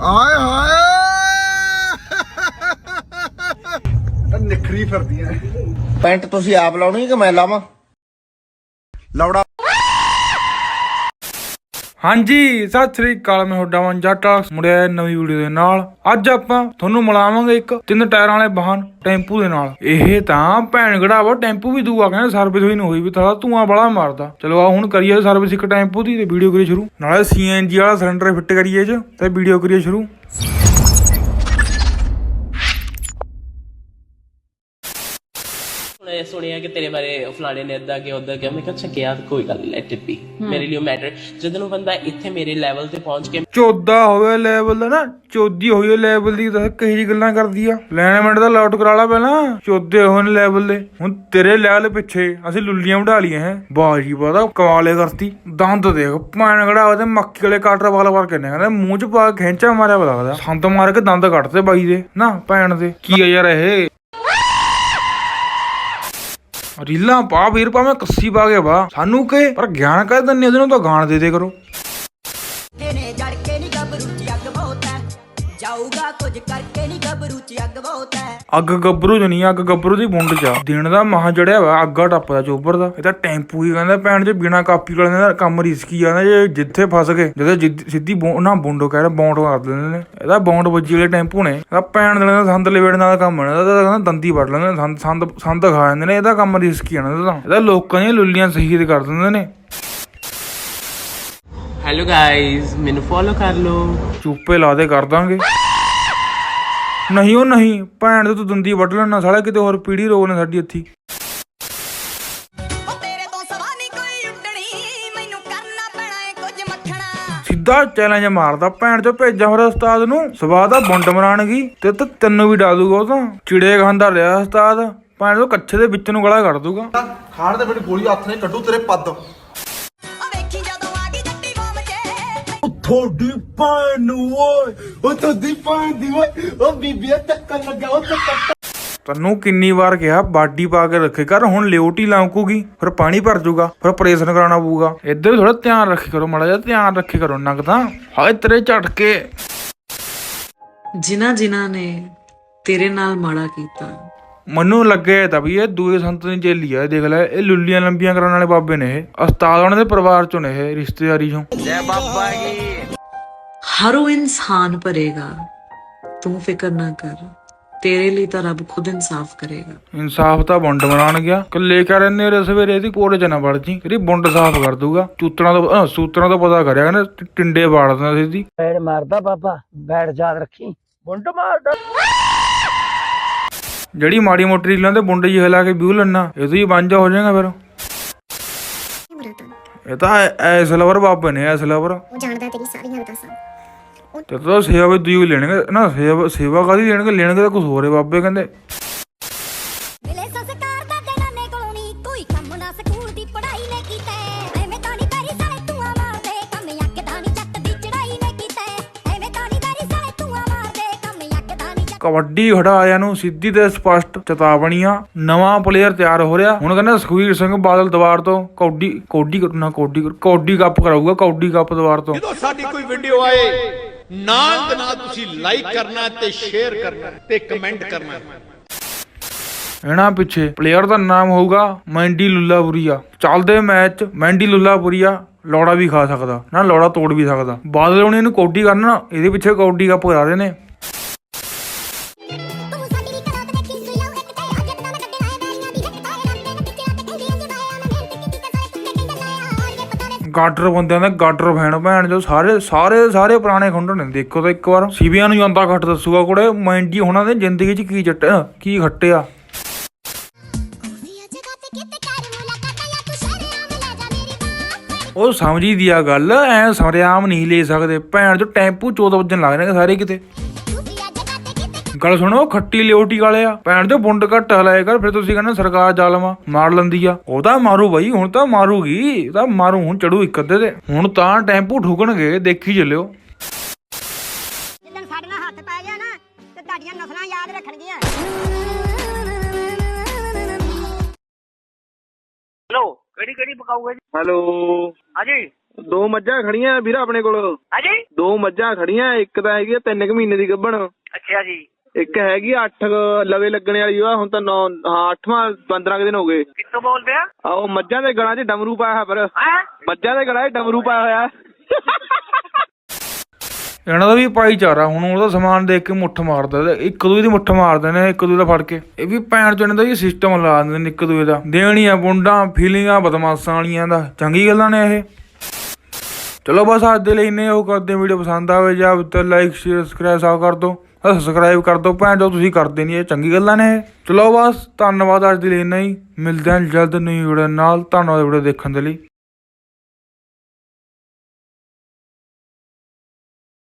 ਆਏ ਹਾਏ। ਨਿਖਰੀ ਫਿਰਦੀਆਂ ਪੈਂਟ ਤੁਸੀਂ ਆਪ ਲਾਉਣੀ ਕਿ ਮੈਂ ਲਾਵਾਂ? ਲੌੜਾ ਹਾਂਜੀ, ਸਤਿ ਸ੍ਰੀ ਅਕਾਲ, ਮੈਂ ਤੁਹਾਡਾ ਮਨ ਜੱਟ ਮੁੜਿਆ ਨਵੀਂ ਵੀਡੀਓ ਦੇ ਨਾਲ। ਅੱਜ ਆਪਾਂ ਤੁਹਾਨੂੰ ਮਿਲਾਵਾਂਗੇ ਇੱਕ ਤਿੰਨ ਟਾਇਰਾਂ ਵਾਲੇ ਵਾਹਨ ਟੈਂਪੂ ਦੇ ਨਾਲ। ਇਹ ਤਾਂ ਭੈਣ ਗੜਾਵਾ ਟੈਂਪੂ ਵੀ ਦੂਆ, ਕਹਿੰਦੇ ਸਰਵਿਸ ਹੋਈ ਨਹੀਂ ਹੋਈ ਵੀ ਤਾਂ ਧੂਆਂ ਬੜਾ ਮਾਰਦਾ। ਚਲੋ ਆ ਹੁਣ ਕਰੀਏ ਸਰਵਿਸ ਇੱਕ ਟੈਂਪੂ ਦੀ ਤੇ ਵੀਡੀਓ ਕਰੀਏ ਸ਼ੁਰੂ। ਨਾਲੇ ਸੀਐਨਜੀ ਵਾਲਾ ਸਿਲੰਡਰ ਫਿੱਟ ਕਰੀਏ ਚ, ਤੇ ਵੀਡੀਓ ਕਰੀਏ ਸ਼ੁਰੂ। ਮੈਂ ਸੁਣਿਆ ਕਿ ਤੇਰੇ ਬਾਰੇ ਫਲਾਣੇ ਨੇ ਇਦਾਂ ਕਿ ਉਦਾਂ ਕਿ ਮੈਂ ਕਿਹਾ ਅੱਛਾ ਕਿਹਾ ਕੋਈ ਗੱਲ ਨਹੀਂ ਲੈਟ ਇਟ ਬੀ ਮੇਰੇ ਲਈ ਮੈਟਰ ਜਦੋਂ ਬੰਦਾ ਇੱਥੇ ਮੇਰੇ ਲੈਵਲ ਤੇ ਪਹੁੰਚ ਕੇ ਚੌਦਾ ਹੋਵੇ ਲੈਵਲ ਦਾ ਨਾ ਚੌਦੀ ਹੋਈ ਲੈਵਲ ਦੀ ਤਾਂ ਕਹੀ ਜੀ ਗੱਲਾਂ ਕਰਦੀ ਆ। ਲੈਣਮੈਂਟ ਦਾ ਲਾਟ ਕਰਾ ਲਾ ਪਹਿਲਾਂ। ਚੌਦੇ ਹੋਏ ਨੇ ਲੈਵਲ ਦੇ। ਹੁਣ ਤੇਰੇ ਲੈਵਲ ਪਿੱਛੇ ਅਸੀਂ ਲੁੱਲੀਆਂ ਵਢਾ ਲਈਆਂ ਹੈ। ਬਾਜੀ ਪਤਾ ਕਮਾਲੇ ਕਰਤੀ। ਦੰਦ ਦੇਖ ਪਾਣ ਖੜਾ ਉਹਦੇ ਮੱਕੀ ਵਾਲੇ ਕਾਟਰ ਵਾਲ ਵਾਰ ਕਿੰਨੇ ਕਹਿੰਦੇ ਮੂੰਹ ਚ ਪਾ ਕੇ ਖਿੰਚਾ ਮਾਰਿਆ ਵਾ ਲੱਗਦਾ ਸੰਤ ਮਾਰ ਕੇ ਦੰਦ ਕੱਢਤੇ ਬਾਈ ਦੇ ਨਾ ਭੈਣ ਦੇ। ਕੀ ਆ ਯਾਰ ਇਹ? ਰੀਲਾਂ ਪਾ, ਵੀਰ ਪਾ, ਮੈਂ ਕੱਸੀ ਪਾ ਕੇ ਵਾ ਸਾਨੂੰ ਕੇ ਪਰ ਗਿਆਨ ਕਹਿ ਦਿੰਨੇ ਉਹਦੇ ਨੂੰ ਤਾਂ ਗਾਣ ਦੇ ਦੇ ਕਰੋ। ਜਾਊਗਾ ਕੁਝ ਕਰਕੇ ਨੀ ਗੱਭਰੂ ਚ ਅੱਗ ਬਹੁਤ ਹੈ। ਅੱਗ ਗੱਭਰੂ ਚ ਨਹੀਂ ਅੱਗ ਗੱਭਰੂ ਦੀ ਬੁੰਡ ਚ ਆ। ਦਿਨ ਦਾ ਮਹਾ ਜੜਿਆ ਵਾ ਅੱਗਾ ਟੱਪਦਾ ਚੋਬਰ ਦਾ। ਇਹ ਤਾਂ ਟੈਂਪੂ ਹੀ ਕਹਿੰਦਾ ਭੈਣ ਚ ਬਿਨਾ ਕਾਪੀ ਵਾਲੇ ਦਾ ਕੰਮ ਰਿਸਕੀ ਆ ਨਾ ਜੇ ਜਿੱਥੇ ਫਸ ਗਏ ਜਦੋਂ ਜਿੱਦ- ਸਿੱਧੀ ਬੌਂ- ਨਾ ਬੁੰਡੋ ਕਹਿ ਬੌਂਡ ਕਰ ਦਿੰਦੇ ਨੇ। ਇਹਦਾ ਬੌਂਡ ਵੱਜੀ ਵਾਲੇ ਟੈਂਪੂ ਨੇ। ਇਹਦਾ ਭੈਣ ਦੇ ਨਾਲ ਸੰਦ ਲਵੇੜਨ ਦਾ ਕੰਮ ਨੇ ਇਹਦਾ ਤਾਂ ਕਹਿੰਦਾ ਦੰਦੀ ਵੱਢ ਲੈਂਦੇ ਨੇ ਸੰਦ ਸੰਦ ਸੰਦ ਖਾ ਜਾਂਦੇ ਨੇ ਇਹਦਾ ਕੰਮ ਰਿਸਕੀ ਆ ਨਾ ਇਹਦਾ ਤਾਂ। ਇਹਦਾ ਲੋਕਾਂ ਦੀਆਂ ਲੁੱਲੀਆਂ ਸ਼ਹੀਦ ਕਰ ਦਿੰਦੇ ਨੇ। ਹੈਲੋ ਗਾਇਜ਼ ਮੈਨੂੰ ਫੋਲੋ ਕਰ ਲਓ। ਚੂਪੇ ਲਾ ਦੇ ਕਰ ਦਾਂਗੇ। ਨਹੀਂ ਉਹ ਨਹੀਂ ਭੈਣ ਦੇ ਤੂੰ ਦੰਦੀ ਵੱਢ ਲੈਣਾ ਸਾਲਾ ਕਿਤੇ ਹੋਰ ਪੀੜੀ ਰੋਗ ਨੇ ਸਾਡੀ ਇੱਥੀ ਉਹ ਤੇਰੇ ਤੋਂ ਸਵਾ ਨੀ ਕੋਈ ਉੱਡਣੀ ਮੈਨੂੰ ਕਰਨਾ ਪੈਣਾ ਏ ਕੁਝ ਮੱਖਣਾ। ਸਿੱਧਾ ਚੈਲੰਜ ਮਾਰਦਾ ਭੈਣ ਚੋ ਭੇਜਾਂ ਫਿਰ ਉਸਤਾਦ ਨੂੰ ਸਵਾਦ ਦਾ ਬੁੰਡ ਮਰਾਣਗੀ ਤੇ ਤੇ ਤੈਨੂੰ ਵੀ ਡਾ ਦੂਗਾ ਉਹ ਤਾਂ ਚਿੜੇ ਖਾਂਦਾ ਰਿਹਾ ਉਸਤਾਦ। ਭੈਣ ਚੋ ਕੱਛੇ ਦੇ ਵਿੱਚ ਨੂੰ ਗਲਾ ਕੱਢ ਦੂਗਾ। ਖਾਣ ਦੇ ਮੇਰੀ ਗੋਲੀ ਹੱਥ ਨੇ ਕੱਢੂ ਤੇਰੇ ਪੱਦ। ਥੋੜੀ ਭੈਣ ਨੂੰ ਓਏ। ਉਹ ਤੁਹਾਡੀ ਭੈਣ ਦੀ ਓਏ। ਉਹ ਬੀਬੀਆ ਟੱਕਰ ਲੱਗਾ ਉਹ ਟੱਕਰ ਤੈਨੂੰ ਕਿੰਨੀ ਵਾਰ ਕਿਹਾ ਬਾਡੀ ਪਾ ਕੇ ਰੱਖੇ ਕਰ ਹੁਣ ਲਿਓਟੀ ਲੌਂਕੂਗੀ ਫਿਰ ਪਾਣੀ ਭਰ ਜਾਊਗਾ ਫਿਰ ਆਪਰੇਸ਼ਨ ਕਰਾਉਣਾ ਪਊਗਾ। ਇੱਧਰ ਥੋੜਾ ਧਿਆਨ ਰੱਖੀ ਕਰੋ ਮਾੜਾ ਜਿਹਾ ਧਿਆਨ ਰੱਖੀ ਕਰੋ ਨੰਗ ਤਾਂ ਹਾਏ ਤੇਰੇ ਝਟਕੇ। ਜਿਨ੍ਹਾਂ ਜਿਨ੍ਹਾਂ ਨੇ ਤੇਰੇ ਨਾਲ ਮਾੜਾ ਕੀਤਾ। ਮੈਨੂੰ ਲੱਗੇ ਤਾਂ ਵੀ ਇਹ ਦੂਏ ਸੰਤ ਦੀ ਜੇਲੀ ਆ ਇਹ ਦੇਖ ਲੈ ਇਹ ਲੁੱਲੀਆਂ ਲੰਬੀਆਂ ਕਰਾਉਣ ਵਾਲੇ ਬਾਬੇ ਨੇ ਇਹ ਉਸਤਾਦ ਉਹਨਾਂ ਦੇ ਪਰਿਵਾਰ ਚੋਂ ਨੇ ਇਹ ਰਿਸ਼ਤੇਦਾਰੀ ਚੋਂ। ਹਰ ਉਹ ਇਨਸਾਨ ਭਰੇਗਾ। ਤੂੰ ਫਿਕਰ ਨਾ ਕਰ। ਤੇਰੇ ਲਈ ਤਾਂ ਰੱਬ ਖੁਦ ਇਨਸਾਫ ਕਰੇਗਾ। ਇਨਸਾਫ ਤਾਂ ਬੁੰਡ ਬਣਾਣ ਗਿਆ। ਕੱਲੇ ਕਰ ਨੇਰੇ ਸਵੇਰੇ ਇਹਦੀ ਕੋੜੇ ਚ ਨਾ ਵੜ ਜੀ। ਇਹਦੀ ਬੁੰਡ ਸਾਫ਼ ਕਰ ਦੂਗਾ ਚੂਤਰਾਂ ਤੋਂ ਸੂਤਰਾਂ ਤੋਂ ਪਤਾ ਕਰਿਆ ਕਹਿੰਦਾ ਟ- ਟਿੰਡੇ ਵਾੜ ਦਿੰਦਾ ਸਿੱਧੀ ਬੈੜ ਮਾਰਦਾ ਬਾਬਾ ਬੈੜ ਯਾਦ ਰੱਖੀ। ਬੁੰਡ ਮਾਰਦਾ। ਜਿਹੜੀ ਮਾੜੀ ਮੋਟੀ ਰੀਲਾਂ ਤੇ ਬੁੰਡ ਜੀ ਹਿਲਾ ਕੇ ਵਿਊ ਲੈਣਾ ਇਹ ਤੋਂ ਹੀ ਵਾਂਝਾ ਹੋ ਜਾਏਗਾ ਫਿਰ। ਇਹ ਤਾਂ ਐ- ਐਸ ਲਵਰ ਬਾਬੇ ਨੇ ਐਸ ਲਵਰ। ਉਹ ਜਾਣਦਾ ਤੇਰੀ ਸਾਰੀ ਹਰਕਤਾਂ ਸਭ ਤੇ ਤਾਂ ਸੇਵਾ ਵੀ ਦੂਈ ਲੈਣਗੇ ਨਾ ਸੇਵਾ ਸੇਵਾ ਕਾਦੀ ਲੈਣਗੇ ਲੈਣਗੇ ਤਾਂ ਕੁਝ ਹੋਰ ਹੈ ਬਾਬੇ ਕਹਿੰਦੇ। ਮਿਲੇ ਸੰਸਕਾਰ ਦਾ ਦੇ ਨਾਨੇ ਕੋਲੋਂ ਨੀ ਕੋਈ ਕੰਮ ਨਾ ਸਕੂਲ ਦੀ ਪੜ੍ਹਾਈ ਨੇ ਕੀਤਾ। ਐਵੇਂ ਤਾਂ ਨਹੀਂ ਪੈਰੀ ਸਾਲੇ ਤੂੰ ਮਾਰਦੇ ਕੰਮ ਅੱਗ ਦਾ ਨੀ ਜੱਟ ਦੀ ਚੜਾਈ ਨੇ ਕੀਤਾ। ਐਵੇਂ ਤਾਂ ਨਹੀਂ ਪੈਰੀ ਸਾਲੇ ਤੂੰ ਮਾਰਦੇ ਕੰਮ ਅੱਗ ਦਾ ਨੀ ਜੱਟ ਕਬੱਡੀ ਖਿਡਾਰਿਆਂ ਨੂੰ ਸਿੱਧੀ ਤੇ ਸਪਸ਼ਟ ਚੇਤਾਵਨੀਆਂ। ਨਵਾਂ ਪਲੇਅਰ ਤਿਆਰ ਹੋ ਰਿਹਾ। ਹੁਣ ਕਹਿੰਦਾ ਸੁਖਵੀਰ ਸਿੰਘ ਬਾਦਲ ਦਵਾਰ ਤੋਂ ਕੌਡੀ ਕੌਡੀ ਨਾ ਕੌਡੀ ਕੌਡੀ ਕੱਪ ਕਰਾਊਗਾ ਕੌਡੀ ਕੱਪ ਦਵਾਰ ਤੋਂ। ਜਦੋਂ ਸਾਡੀ ਕੋਈ ਵੀਡੀਓ ਆਏ ਨਾਲ ਦੇ ਨਾਲ ਤੁਸੀਂ ਲਾਈਕ ਕਰਨਾ ਤੇ ਸ਼ੇਅਰ ਕਰਨਾ ਤੇ ਕਮੈਂਟ ਕਰਨਾ। ਇਹਨਾਂ ਪਿੱਛੇ ਪਲੇਅਰ ਦਾ ਨਾਮ ਹੋਊਗਾ ਮੈਂਡੀ ਲੁੱਲਾਪੁਰੀਆ। ਚੱਲਦੇ ਮੈਚ ਮੈਂਡੀ ਲੁੱਲਾਪੁਰੀਆ, ਲੋੜਾ ਵੀ ਖਾ ਸਕਦਾ, ਨਾ ਲੋੜਾ ਤੋੜ ਵੀ ਸਕਦਾ। ਬਾਦਲ ਉਹਨੇ ਇਹਨੂੰ ਕੌਡੀ ਕਰਨਾ, ਇਹਦੇ ਪਿੱਛੇ ਕੌਡੀ ਕੱਪ ਕਰਾ ਰਹੇ ਨੇ ਗਾਡਰ ਬੰਦਿਆਂ ਦਾ ਗਾਡਰ ਫੈਨ ਭੈਣ ਜੋ ਸਾਰੇ ਸਾਰੇ ਸਾਰੇ ਪੁਰਾਣੇ ਖੁੰਡ ਨੇ। ਦੇਖੋ ਤਾਂ ਇੱਕ ਵਾਰ। ਸੀਬੀਆਂ ਨੂੰ ਜਾਂਦਾ ਘੱਟ ਦੱਸੂਗਾ ਕੋੜੇ ਮੈਂਡੀ ਉਹਨਾਂ ਦੇ ਜ਼ਿੰਦਗੀ 'ਚ ਕੀ ਜੱਟ ਕੀ ਖੱਟਿਆ? ਉਹ ਸਮਝੀ ਦੀ ਆ ਗੱਲ, ਐ ਸਰਿਆਮ ਨਹੀਂ ਲੈ ਸਕਦੇ। ਭੈਣ ਜੋ ਟੈਂਪੂ 14 ਵਜਣ ਲੱਗ ਰਹੇ ਸਾਰੇ ਕਿਤੇ। ਗੱਲ ਸੁਣੋ ਖੱਟੀ ਲਿਓਟੀ ਵਾਲੇ ਆ। ਭੈਣ ਜੋ ਬੁੰਡ ਘੱਟ ਹਲਾਏ ਕਰ ਫਿਰ ਤੁਸੀਂ ਕਹਿੰਦੇ ਸਰਕਾਰ ਜ਼ਾਲਮਾ ਮਾਰ ਲੈਂਦੀ ਆ। ਉਹ ਤਾਂ ਮਾਰੂ ਬਈ ਹੁਣ ਤਾਂ ਮਾਰੂਗੀ ਤਾਂ ਮਾਰੂ ਹੁਣ ਚੜੂ ਇੱਕ ਅੱਧੇ ਤੇ। ਹੁਣ ਤਾਂ ਟੈਂਪੂ ਠੁਕਣਗੇ ਦੇਖੀ ਚੱਲਿਓ। ਜਿੱਦਣ ਸਾਡੇ ਨਾਲ ਹੱਥ ਪੈ ਗਿਆ ਨਾ ਤੇ ਤੁਹਾਡੀਆਂ ਨਸਲਾਂ ਯਾਦ ਰੱਖਣਗੀਆਂ। ਹੈਲੋ ਕਿਹੜੀ ਕਿਹੜੀ ਪਕਾਊਗਾ ਜੀ? ਹੈਲੋ। ਹਾਂਜੀ। ਦੋ ਮੱਝਾਂ ਖੜੀਆਂ ਵੀਰ ਆਪਣੇ ਕੋਲ। ਹਾਂਜੀ। ਦੋ ਮੱਝਾਂ ਖੜੀਆਂ ਇੱਕ ਤਾਂ ਹੈਗੀ ਆ ਤਿੰਨ ਕੁ ਮਹੀਨੇ ਦੀ ਗੱਭਣ। ਅੱਛਾ ਜੀ। ਇੱਕ ਹੈਗੀ 8 ਲਵੇ ਲੱਗਣੇ ਵਾਲੀ ਆ ਹੁਣ ਤਾਂ 9 ਹਾਂ 8ਵਾਂ 15 ਕੁ ਦਿਨ ਹੋ ਗਏ। ਕਿੱਥੋਂ ਬੋਲਦੇ ਆ? ਆ ਉਹ ਮੱਝਾਂ ਦੇ ਗਲਾਂ 'ਚ ਡਮਰੂ ਪਾਇਆ ਹੋਇਆ ਪਰ। ਹੈ? ਮੱਝਾਂ ਦੇ ਗਲਾਂ 'ਚ ਡਮਰੂ ਪਾਇਆ ਹੋਇਆ। ਇਹਨਾਂ ਦਾ ਵੀ ਭਾਈਚਾਰਾ ਹੁਣ ਉਹਦਾ ਸਮਾਨ ਦੇਖ ਕੇ ਮੁੱਠ ਮਾਰਦਾ ਤੇ ਇੱਕ ਦੂਜੇ ਦੀ ਮੁੱਠ ਮਾਰਦੇ ਨੇ ਇੱਕ ਦੂਜੇ ਦਾ ਫੜ ਕੇ। ਇਹ ਵੀ ਭੈਣ ਚੋਂ ਇਹਨਾਂ ਦਾ ਵੀ ਸਿਸਟਮ ਲਾ ਦਿੰਦੇ ਨੇ ਇੱਕ ਦੂਜੇ ਦਾ। ਦੇਣੀਆਂ ਬੁੰਡਾਂ ਫੀਲਿੰਗਾਂ ਬਦਮਾਸ਼ਾਂ ਵਾਲੀਆਂ ਦਾ। ਚੰਗੀ ਗੱਲਾਂ ਨੇ ਇਹ। ਚਲੋ ਬਸ ਅੱਜ ਦੇ ਲਈ ਇੰਨੇ ਉਹ ਕਰਦੇ ਵੀਡੀਓ ਪਸੰਦ ਆਵੇ ਜਾਂ ਉੱਤੇ ਲਾਈਕ ਸ਼ੇਅਰ ਸਬਸਕ੍ਰਾਈਬ ਸਭ ਕਰ ਦਿਓ। ਸਬਸਕ੍ਰਾਈਬ ਕਰ ਦਿਓ ਭੈਣ ਜੋ ਤੁਸੀਂ ਕਰਦੇ ਨਹੀਂ ਇਹ ਚੰਗੀ ਗੱਲਾਂ ਨੇ ਇਹ। ਚਲੋ ਬਸ, ਧੰਨਵਾਦ ਅੱਜ ਦੇ ਲਈ ਇੰਨਾ ਹੀ। ਮਿਲਦੇ ਹਾਂ ਜਲਦ ਨਵੀਂ ਵੀਡੀਓ ਨਾਲ। ਧੰਨਵਾਦ ਵੀਡੀਓ ਦੇਖਣ ਦੇ ਲਈ।